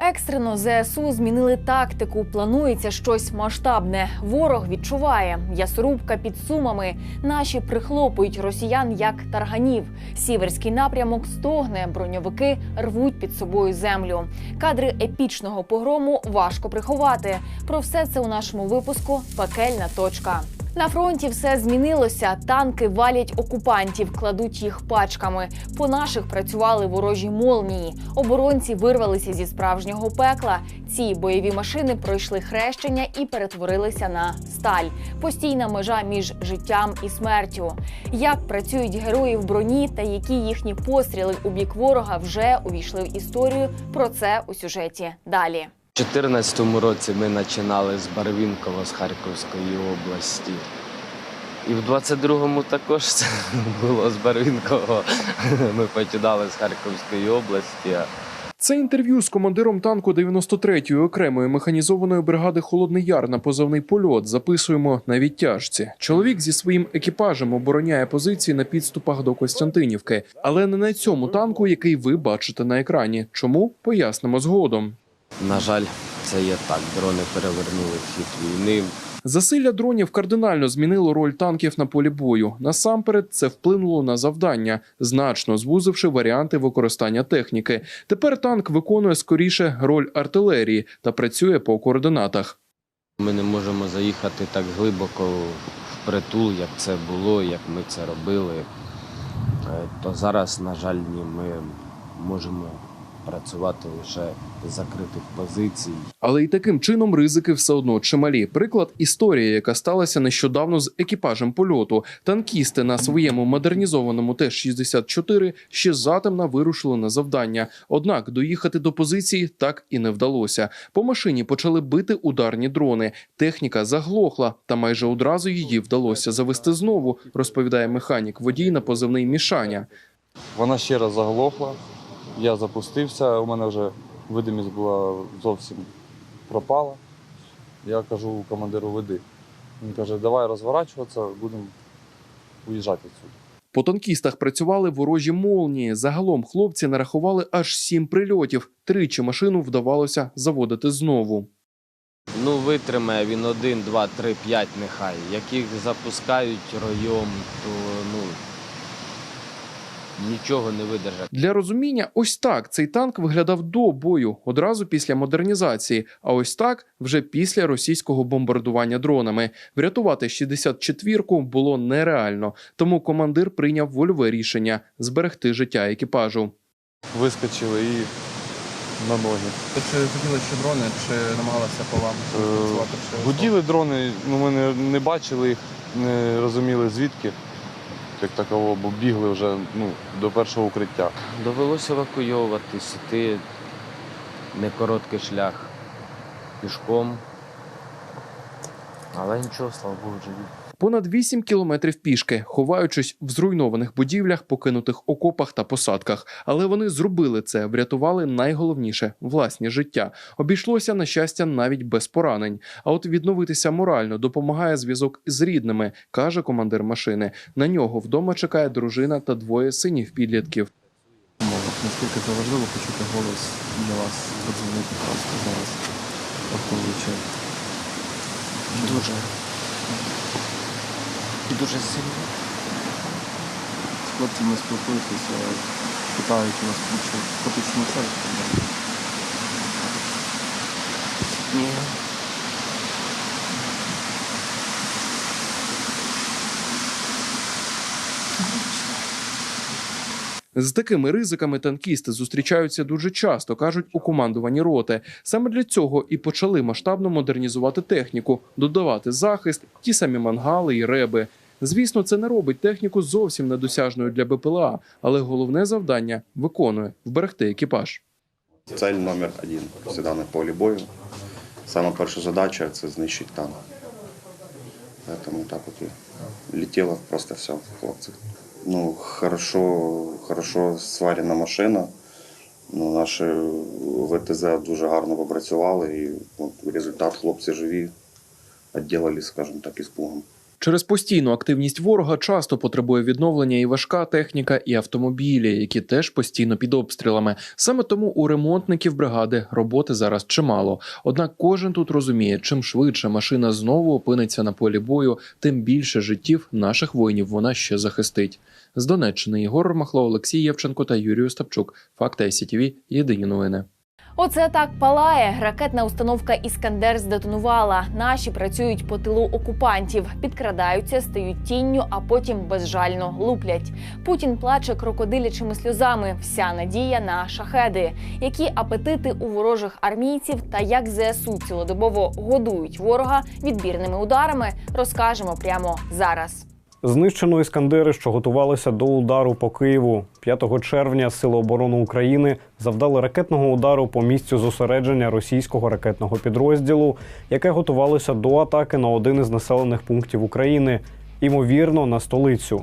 Екстрено ЗСУ змінили тактику. Планується щось масштабне. Ворог відчуває м'ясорубка під сумами. Наші прихлопують росіян як тарганів. Сіверський напрямок стогне. Броньовики рвуть під собою землю. Кадри епічного погрому важко приховати. Про все це у нашому випуску Пекельна точка. На фронті все змінилося. Танки валять окупантів, кладуть їх пачками. По наших працювали ворожі молнії. Оборонці вирвалися зі справжнього пекла. Ці бойові машини пройшли хрещення і перетворилися на сталь. Постійна межа між життям і смертю. Як працюють герої в броні та які їхні постріли у бік ворога вже увійшли в історію. Про це у сюжеті далі. У 2014 році ми починали з Барвінкова з Харківської області. І в 22-му також це було з Барвінкова. Ми починали з Харківської області. Це інтерв'ю з командиром танку 93-ї окремої механізованої бригади Холодний Яр на позивний польот записуємо на відтяжці. Чоловік зі своїм екіпажем обороняє позиції на підступах до Костянтинівки, але не на цьому танку, який ви бачите на екрані. Чому пояснимо згодом. На жаль, це є так. Дрони перевернули хід війни. Засилля дронів кардинально змінило роль танків на полі бою. Насамперед, це вплинуло на завдання, значно звузивши варіанти використання техніки. Тепер танк виконує скоріше роль артилерії та працює по координатах. Ми не можемо заїхати так глибоко в притул, як це було, як ми це робили. Е, То зараз, на жаль, ні, ми можемо працювати лише з закритих позицій. Але і таким чином ризики все одно чималі. Приклад історії, яка сталася нещодавно з екіпажем польоту. Танкісти на своєму модернізованому Т-64 ще затемна вирушили на завдання. Однак доїхати до позиції так і не вдалося. По машині почали бити ударні дрони. Техніка заглохла, та майже одразу її вдалося завести знову. Розповідає механік водій на позивний Мішаня. Вона ще раз заглохла. Я запустився, у мене вже видимість була зовсім пропала. Я кажу командиру, веди. Він каже, давай розворачуватися, будемо уїжджати відсюди. По танкістах працювали ворожі молнії. Загалом хлопці нарахували аж сім прильотів. Тричі машину вдавалося заводити знову. Ну, витримає він один, два, три, п'ять нехай. Як їх запускають ройом, то ну нічого не видержать. Для розуміння, ось так цей танк виглядав до бою, одразу після модернізації. А ось так вже після російського бомбардування дронами. Врятувати 64-ку було нереально, тому командир прийняв вольове рішення зберегти життя екіпажу. Вискочили і на ноги. Чи хотіли ще дрони, чи намагалися по вам Е, працювати? Гуділи дрони, ну ми не, не бачили їх, не розуміли звідки, як таково, бо бігли вже ну, до першого укриття. Довелося евакуйовуватись, іти не короткий шлях пішком. Але нічого, слава Богу, живі. Понад 8 кілометрів пішки, ховаючись в зруйнованих будівлях, покинутих окопах та посадках. Але вони зробили це, врятували найголовніше власні життя. Обійшлося на щастя навіть без поранень. А от відновитися морально допомагає зв'язок з рідними, каже командир машини. На нього вдома чекає дружина та двоє синів підлітків. Наскільки це важливо почути голос для вас подзвонити просто зараз, враховуючи Дуже. Дуже сильно. з хлопцями спілкуються, питають у чи поточно це? Ні. З такими ризиками танкісти зустрічаються дуже часто, кажуть у командуванні роти. Саме для цього і почали масштабно модернізувати техніку, додавати захист, ті самі мангали і реби. Звісно, це не робить техніку зовсім недосяжною для БПЛА, але головне завдання виконує вберегти екіпаж. Цель номер один всегда на полі бою. Сама перша задача це знищити танк. Поэтому так от і летіло просто все, хлопці. Ну, хорошо, хорошо сварена машина. Ну, наші ВТЗ дуже гарно попрацювали і от, результат хлопці живі, відділили, скажімо так, із плугом. Через постійну активність ворога часто потребує відновлення і важка техніка, і автомобілі, які теж постійно під обстрілами. Саме тому у ремонтників бригади роботи зараз чимало. Однак кожен тут розуміє, чим швидше машина знову опиниться на полі бою, тим більше життів наших воїнів вона ще захистить. З Донеччини Ігор Махло, Олексій Євченко та Юрій Остапчук. Факти СІТВ. Єдині новини. Оце так палає. Ракетна установка Іскандер здетонувала. Наші працюють по тилу окупантів, підкрадаються, стають тінню, а потім безжально луплять. Путін плаче крокодилячими сльозами. Вся надія на шахеди. Які апетити у ворожих армійців та як ЗСУ цілодобово годують ворога відбірними ударами, розкажемо прямо зараз. Знищено іскандери, що готувалися до удару по Києву. 5 червня Сили оборони України завдали ракетного удару по місцю зосередження російського ракетного підрозділу, яке готувалося до атаки на один із населених пунктів України, імовірно, на столицю.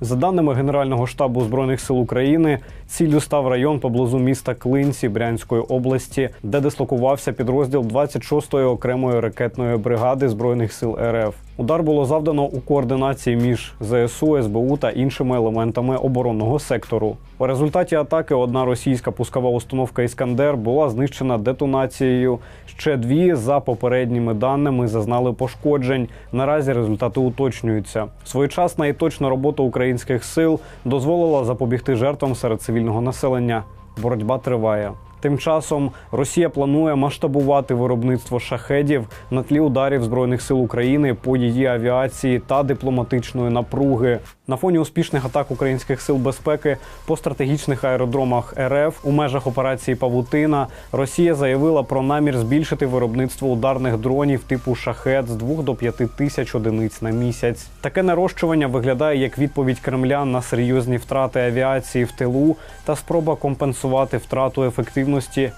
За даними Генерального штабу збройних сил України, ціллю став район поблизу міста Клинці Брянської області, де дислокувався підрозділ 26-ї окремої ракетної бригади збройних сил РФ. Удар було завдано у координації між ЗСУ, СБУ та іншими елементами оборонного сектору. У результаті атаки одна російська пускова установка Іскандер була знищена детонацією. Ще дві, за попередніми даними, зазнали пошкоджень. Наразі результати уточнюються. Своєчасна і точна робота українських сил дозволила запобігти жертвам серед цивільного населення. Боротьба триває. Тим часом Росія планує масштабувати виробництво шахедів на тлі ударів збройних сил України по її авіації та дипломатичної напруги. На фоні успішних атак українських сил безпеки по стратегічних аеродромах РФ у межах операції Павутина Росія заявила про намір збільшити виробництво ударних дронів типу шахет з 2 до 5 тисяч одиниць на місяць. Таке нарощування виглядає як відповідь Кремля на серйозні втрати авіації в тилу та спроба компенсувати втрату ефективності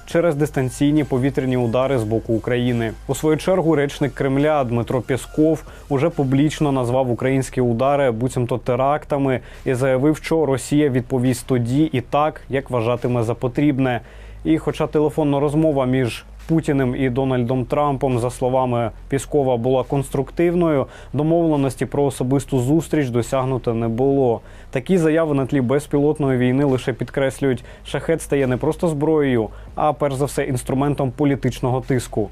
через дистанційні повітряні удари з боку України. У свою чергу речник Кремля Дмитро Пєсков уже публічно назвав українські удари буцімто терактами і заявив, що Росія відповість тоді і так, як вважатиме за потрібне. І, хоча телефонна розмова між Путіним і Дональдом Трампом, за словами Піскова, була конструктивною, домовленості про особисту зустріч досягнуто не було. Такі заяви на тлі безпілотної війни лише підкреслюють, шахет стає не просто зброєю, а перш за все інструментом політичного тиску.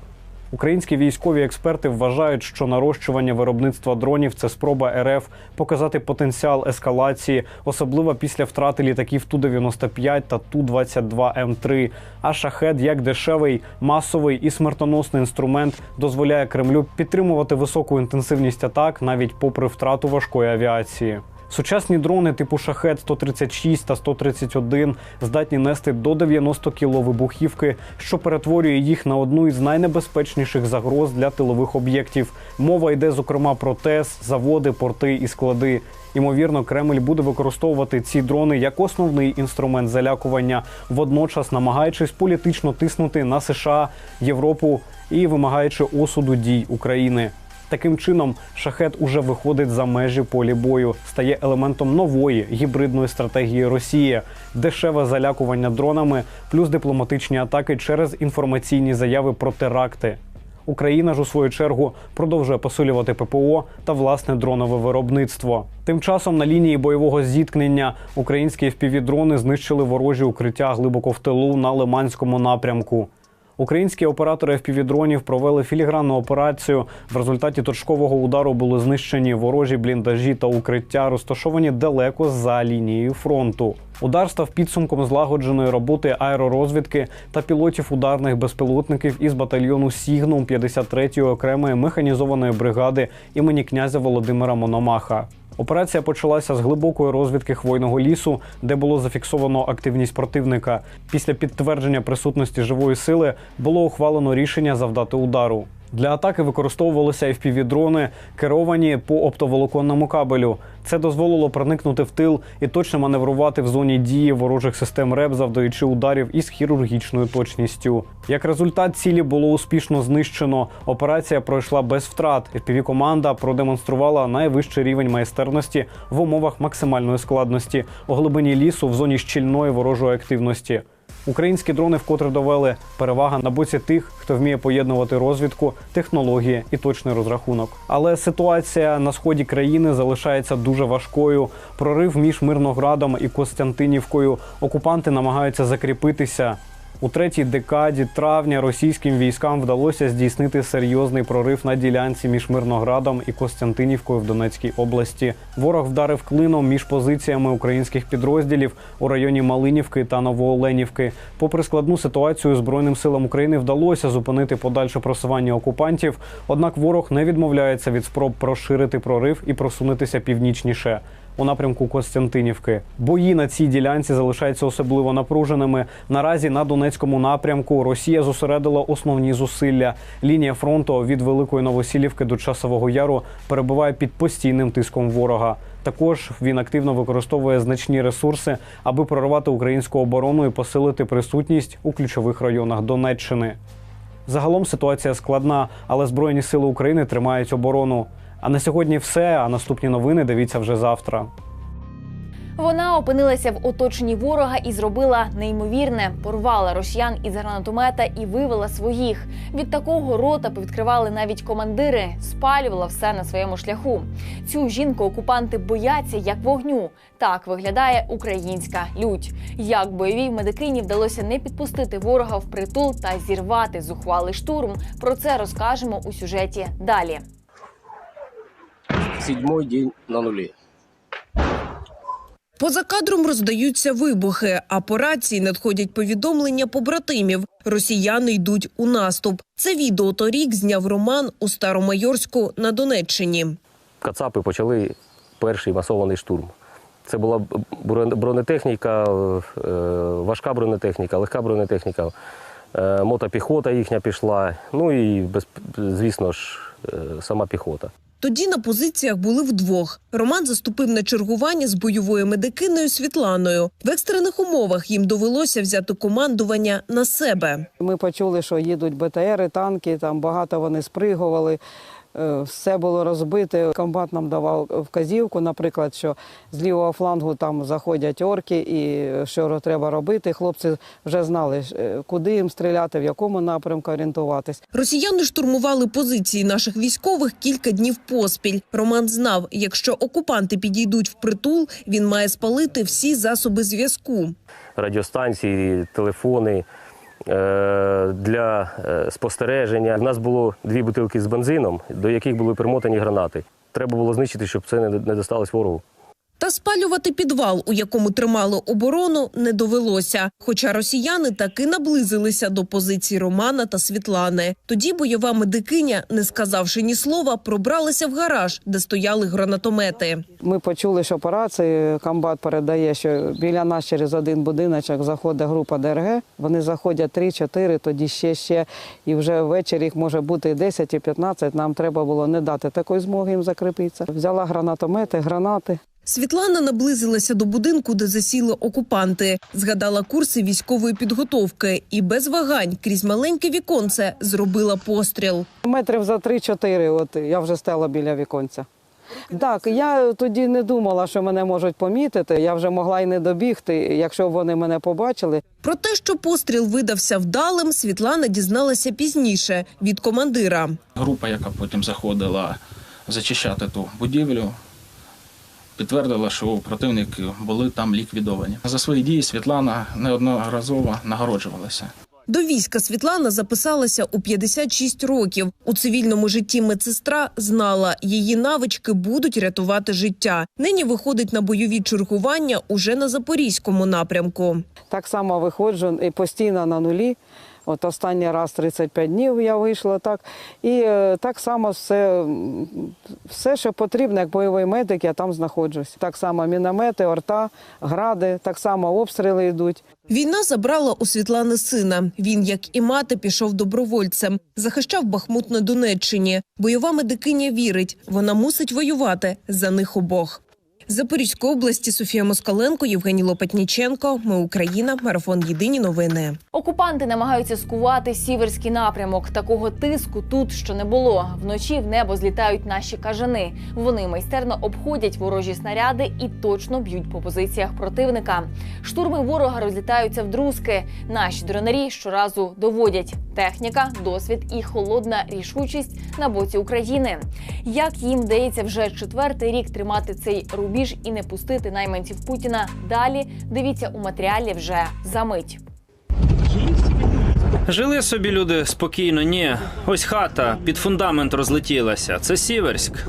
Українські військові експерти вважають, що нарощування виробництва дронів це спроба РФ показати потенціал ескалації, особливо після втрати літаків Ту-95 та Ту-22М3. А шахет як дешевий, масовий і смертоносний інструмент дозволяє Кремлю підтримувати високу інтенсивність атак навіть попри втрату важкої авіації. Сучасні дрони типу шахет 136 та 131 здатні нести до 90 кіло вибухівки, що перетворює їх на одну із найнебезпечніших загроз для тилових об'єктів. Мова йде зокрема про ТЕС, заводи, порти і склади. Ймовірно, Кремль буде використовувати ці дрони як основний інструмент залякування, водночас намагаючись політично тиснути на США, Європу і вимагаючи осуду дій України. Таким чином, шахет уже виходить за межі полі бою, стає елементом нової гібридної стратегії Росії, дешеве залякування дронами, плюс дипломатичні атаки через інформаційні заяви про теракти. Україна ж у свою чергу продовжує посилювати ППО та власне дронове виробництво. Тим часом на лінії бойового зіткнення українські FPV-дрони знищили ворожі укриття глибоко в тилу на Лиманському напрямку. Українські оператори FPV-дронів провели філігранну операцію. В результаті точкового удару були знищені ворожі бліндажі та укриття, розташовані далеко за лінією фронту. Удар став підсумком злагодженої роботи аеророзвідки та пілотів ударних безпілотників із батальйону Сігнум 53-ї окремої механізованої бригади імені князя Володимира Мономаха. Операція почалася з глибокої розвідки хвойного лісу, де було зафіксовано активність противника. Після підтвердження присутності живої сили було ухвалено рішення завдати удару. Для атаки використовувалися FPV-дрони, керовані по оптоволоконному кабелю. Це дозволило проникнути в тил і точно маневрувати в зоні дії ворожих систем РЕП, завдаючи ударів із хірургічною точністю. Як результат, цілі було успішно знищено. Операція пройшла без втрат. FPV-команда продемонструвала найвищий рівень майстерності в умовах максимальної складності у глибині лісу в зоні щільної ворожої активності. Українські дрони вкотре довели перевага на боці тих, хто вміє поєднувати розвідку, технології і точний розрахунок. Але ситуація на сході країни залишається дуже важкою. Прорив між Мирноградом і Костянтинівкою. Окупанти намагаються закріпитися. У третій декаді травня російським військам вдалося здійснити серйозний прорив на ділянці між Мирноградом і Костянтинівкою в Донецькій області. Ворог вдарив клином між позиціями українських підрозділів у районі Малинівки та Новооленівки. Попри складну ситуацію, збройним силам України вдалося зупинити подальше просування окупантів. Однак ворог не відмовляється від спроб розширити прорив і просунутися північніше. У напрямку Костянтинівки бої на цій ділянці залишаються особливо напруженими. Наразі на Донецькому напрямку Росія зосередила основні зусилля. Лінія фронту від Великої Новосілівки до Часового Яру перебуває під постійним тиском ворога. Також він активно використовує значні ресурси, аби прорвати українську оборону і посилити присутність у ключових районах Донеччини. Загалом ситуація складна, але Збройні сили України тримають оборону. А на сьогодні все. А наступні новини дивіться вже завтра. Вона опинилася в оточенні ворога і зробила неймовірне. Порвала росіян із гранатомета і вивела своїх. Від такого рота повідкривали навіть командири, спалювала все на своєму шляху. Цю жінку окупанти бояться як вогню. Так виглядає українська лють. Як бойовій медикині вдалося не підпустити ворога в притул та зірвати зухвалий штурм. Про це розкажемо у сюжеті далі. Седьмой день на нуле. Поза кадром роздаються вибухи, а по рації надходять повідомлення побратимів. Росіяни йдуть у наступ. Це відео торік зняв Роман у Старомайорську на Донеччині. Кацапи почали перший масований штурм. Це була бронетехніка, е, важка бронетехніка, легка бронетехніка, е, мотопіхота їхня пішла. Ну і звісно ж, е, сама піхота. Тоді на позиціях були вдвох. Роман заступив на чергування з бойовою медикиною Світланою. В екстрених умовах їм довелося взяти командування на себе. Ми почули, що їдуть БТРи, танки, там багато вони спригували. Е, Все було розбите. Комбат нам давав вказівку, наприклад, що з лівого флангу там заходять орки, і що треба робити. Хлопці вже знали, е, куди їм стріляти, в якому напрямку орієнтуватись. Росіяни штурмували позиції наших військових кілька днів поспіль. Роман знав, якщо окупанти підійдуть в притул, він має спалити всі засоби зв'язку. Радіостанції, телефони для е, спостереження. У нас було дві бутилки з бензином, до яких були примотані гранати. Треба було знищити, щоб це не досталось ворогу. Та спалювати підвал, у якому тримали оборону, не довелося. Хоча росіяни таки наблизилися до позицій Романа та Світлани. Тоді бойова медикиня, не сказавши ні слова, пробралася в гараж, де стояли гранатомети. Ми почули, що по рації комбат передає, що біля нас через один будиночок заходить група ДРГ. Вони заходять 3-4, тоді ще ще. І вже ввечері їх може бути і 10 і 15. Нам треба було не дати такої змоги їм закріпитися. Взяла гранатомети, гранати. Світлана наблизилася до будинку, де засіли окупанти. Згадала курси військової підготовки і без вагань крізь маленьке віконце зробила постріл. Метрів за 3-4, от я вже стала біля віконця. Так, я тоді не думала, що мене можуть помітити. Я вже могла й не добігти, якщо б вони мене побачили. Про те, що постріл видався вдалим, Світлана дізналася пізніше від командира. Група, яка потім заходила зачищати ту будівлю, підтвердила, що противники були там ліквідовані. За свої дії Світлана неодноразово нагороджувалася. До війська Світлана записалася у 56 років. У цивільному житті медсестра знала, її навички будуть рятувати життя. Нині виходить на бойові чергування уже на запорізькому напрямку. Так само виходжу і постійно на нулі. От останній раз 35 днів я вийшла так. І е, так само все, все, що потрібно, як бойовий медик, я там знаходжусь. Так само міномети, орта, гради, так само обстріли йдуть. Війна забрала у Світлани сина. Він, як і мати, пішов добровольцем, захищав Бахмут на Донеччині. Бойова медикиня вірить, вона мусить воювати за них обох. З Запорізької області Софія Москаленко, Євгеній Лопатніченко. Ми Україна. Марафон. Єдині новини. Окупанти намагаються скувати сіверський напрямок. Такого тиску тут ще не було. Вночі в небо злітають наші кажани. Вони майстерно обходять ворожі снаряди і точно б'ють по позиціях противника. Штурми ворога розлітаються в друзки. Наші дронарі щоразу доводять техніка, досвід і холодна рішучість на боці України. Як їм вдається вже четвертий рік тримати цей рубіж і не пустити найманців Путіна далі? Дивіться у матеріалі вже за мить. Жили собі люди спокійно. Ні, ось хата під фундамент розлетілася. Це Сіверськ.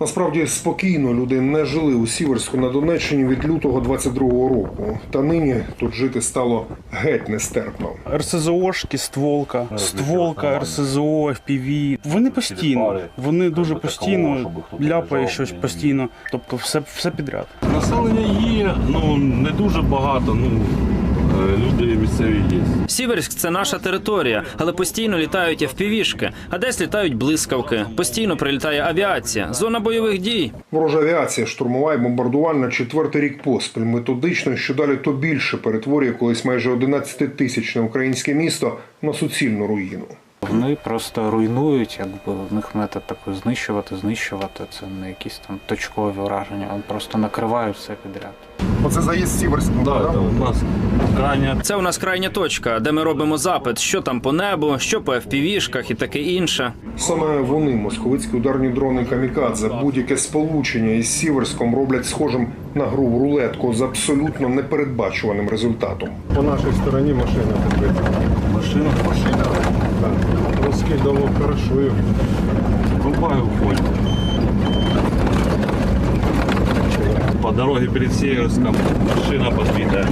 Насправді спокійно люди не жили у Сіверську на Донеччині від лютого 22-го року. Та нині тут жити стало геть нестерпно. РСЗОшки, стволка, стволка, РСЗО, FPV. Вони постійно, вони дуже постійно ляпає щось постійно. Тобто все, все підряд. Населення є, ну не дуже багато. Ну люди місцеві є. Сіверськ це наша територія, але постійно літають FPV-шки, а десь літають блискавки. Постійно прилітає авіація. Зона бойових дій. Ворожа авіація штурмова і бомбардувальна четвертий рік поспіль. Методично, що далі то більше перетворює колись майже 11-тисячне українське місто на суцільну руїну. Вони просто руйнують, якби в них метод такий знищувати, знищувати. Це не якісь там точкові враження, вони просто накривають все підряд. Оце заїзд Сіверськ. Да, це у нас крайня Це у нас крайня точка, де ми робимо запит, що там по небу, що по FPV-шках і таке інше. Саме вони, московицькі ударні дрони Камікадзе, будь-яке сполучення із Сіверськом роблять схожим на гру в рулетку з абсолютно непередбачуваним результатом. По нашій стороні машина підбита. машина, машина. Так. Розкидало хорошо. Рубаю уходит. По дороге перед Северском машина подбитая.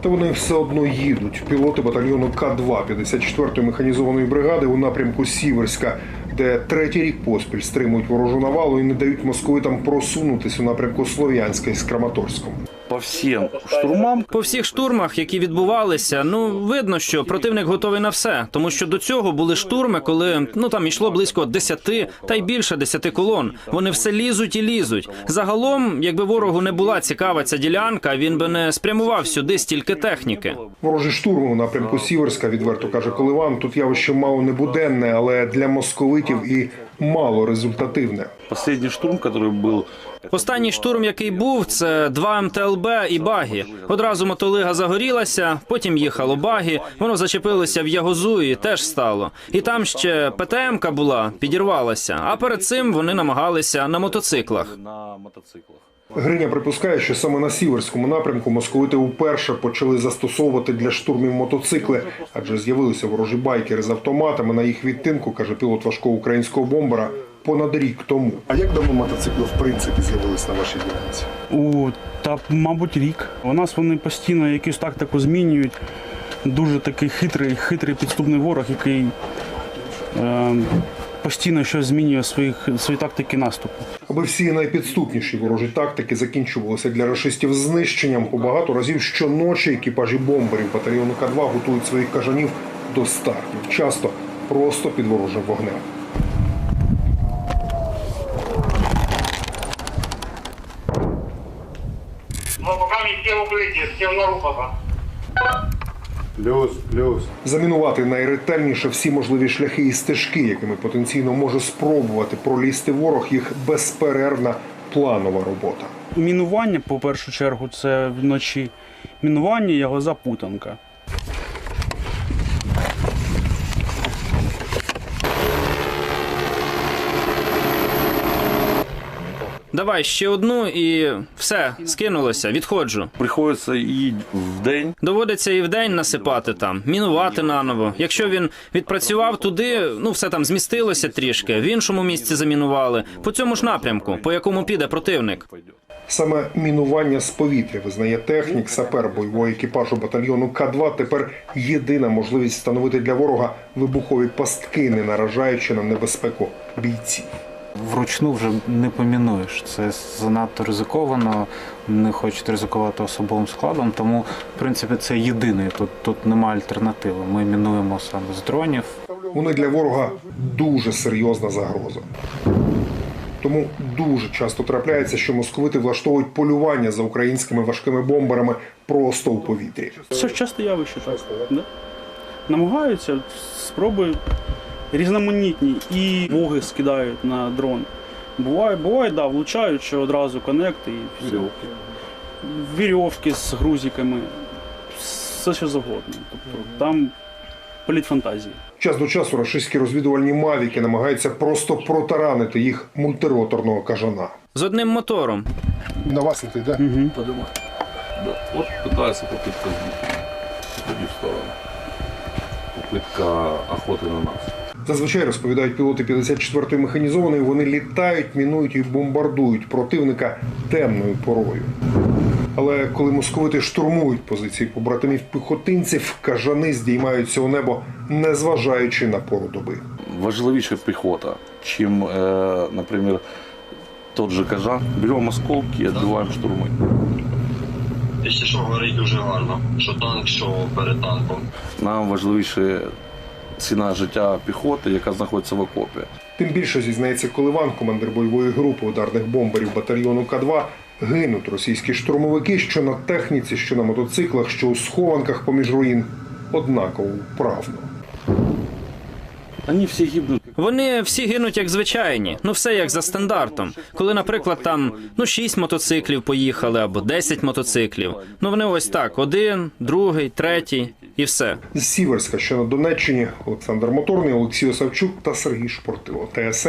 Та вони все одно їдуть. Пілоти батальйону К-2 54-ї механізованої бригади у напрямку Сіверська, де третій рік поспіль стримують ворожу навалу і не дають московитам просунутись у напрямку Слов'янська із Краматорськом. По всім штурмам По всіх штурмах, які відбувалися, ну видно, що противник готовий на все, тому що до цього були штурми, коли ну там йшло близько 10 та й більше 10 колон. Вони все лізуть і лізуть. Загалом, якби ворогу не була цікава ця ділянка, він би не спрямував сюди стільки техніки. Ворожі штурми у напрямку Сіверська, відверто каже Коливан, тут явище мало не буденне, але для московитів і мало результативне. Последний штурм, який був Останній штурм, який був, це два МТЛБ і багі. Одразу мотолига загорілася, потім їхало багі, воно зачепилося в ягозу і теж стало. І там ще ПТМка була, підірвалася. А перед цим вони намагалися на мотоциклах. Гриня припускає, що саме на сіверському напрямку московити вперше почали застосовувати для штурмів мотоцикли, адже з'явилися ворожі байкери з автоматами на їх відтинку, каже пілот важкого українського бомбера. Понад рік тому. А як давно мотоцикли в принципі з'явились на вашій ділянці? У та, мабуть, рік. У нас вони постійно якусь тактику змінюють. Дуже такий хитрий, хитрий підступний ворог, який е, постійно щось змінює в своїх свої тактики наступу. Аби всі найпідступніші ворожі тактики закінчувалися для рашистів знищенням, по багато разів щоночі екіпажі бомберів батальйону К-2 готують своїх кажанів до стартів, часто просто під ворожим вогнем. Плюс, плюс. Замінувати найретельніше всі можливі шляхи і стежки, якими потенційно може спробувати пролізти ворог, їх безперервна планова робота. Мінування, по першу чергу, це вночі. Мінування його запутанка. Давай ще одну і все, скинулося, відходжу. Приходиться і в день. Доводиться і вдень насипати там, мінувати наново. Якщо він відпрацював туди, ну все там змістилося трішки, в іншому місці замінували. По цьому ж напрямку, по якому піде противник. Саме мінування з повітря визнає технік, сапер бойового екіпажу батальйону К-2 тепер єдина можливість встановити для ворога вибухові пастки, не наражаючи на небезпеку бійців. Вручну вже не помінуєш. Це занадто ризиковано, не хочуть ризикувати особовим складом, тому в принципі це єдиний. Тут, тут немає альтернативи. Ми мінуємо саме з дронів. Вони для ворога дуже серйозна загроза. Тому дуже часто трапляється, що московити влаштовують полювання за українськими важкими бомберами просто у повітрі. Це ж часте явище, так. Да? Намагаються спроби різноманітні і воги скидають на дрон. Буває, буває, да, влучають, що одразу коннект і все. Вірьовки з грузиками, все що завгодно. Тобто там політ фантазії. Час до часу рашистські розвідувальні мавіки намагаються просто протаранити їх мультироторного кажана. З одним мотором. На вас летить, да? Угу. Подумай. Да. От питається попитка збити. Тоді в сторону. Попитка охоти на нас. Зазвичай розповідають пілоти 54-ї механізованої, вони літають, мінують і бомбардують противника темною порою. Але коли московити штурмують позиції побратимів піхотинців, кажани здіймаються у небо, незважаючи на пору доби. Важливіше піхота, чим, е, наприклад, тот же кажан. Беремо осколки і відбиваємо штурми. Якщо що, горить дуже гарно. Що танк, що перед танком. Нам важливіше ціна життя піхоти, яка знаходиться в окопі. Тим більше зізнається Коливан, командир бойової групи ударних бомберів батальйону К2, гинуть російські штурмовики, що на техніці, що на мотоциклах, що у схованках поміж руїн, однаково вправно. Вони всі гибнуть. Вони всі гинуть як звичайні, ну все як за стандартом. Коли, наприклад, там ну 6 мотоциклів поїхали або 10 мотоциклів. Ну вони ось так: один, другий, третій і все. З Сіверська, що на Донеччині, Олександр Моторний, Олексій Осавчук та Сергій Шпортило. ТСН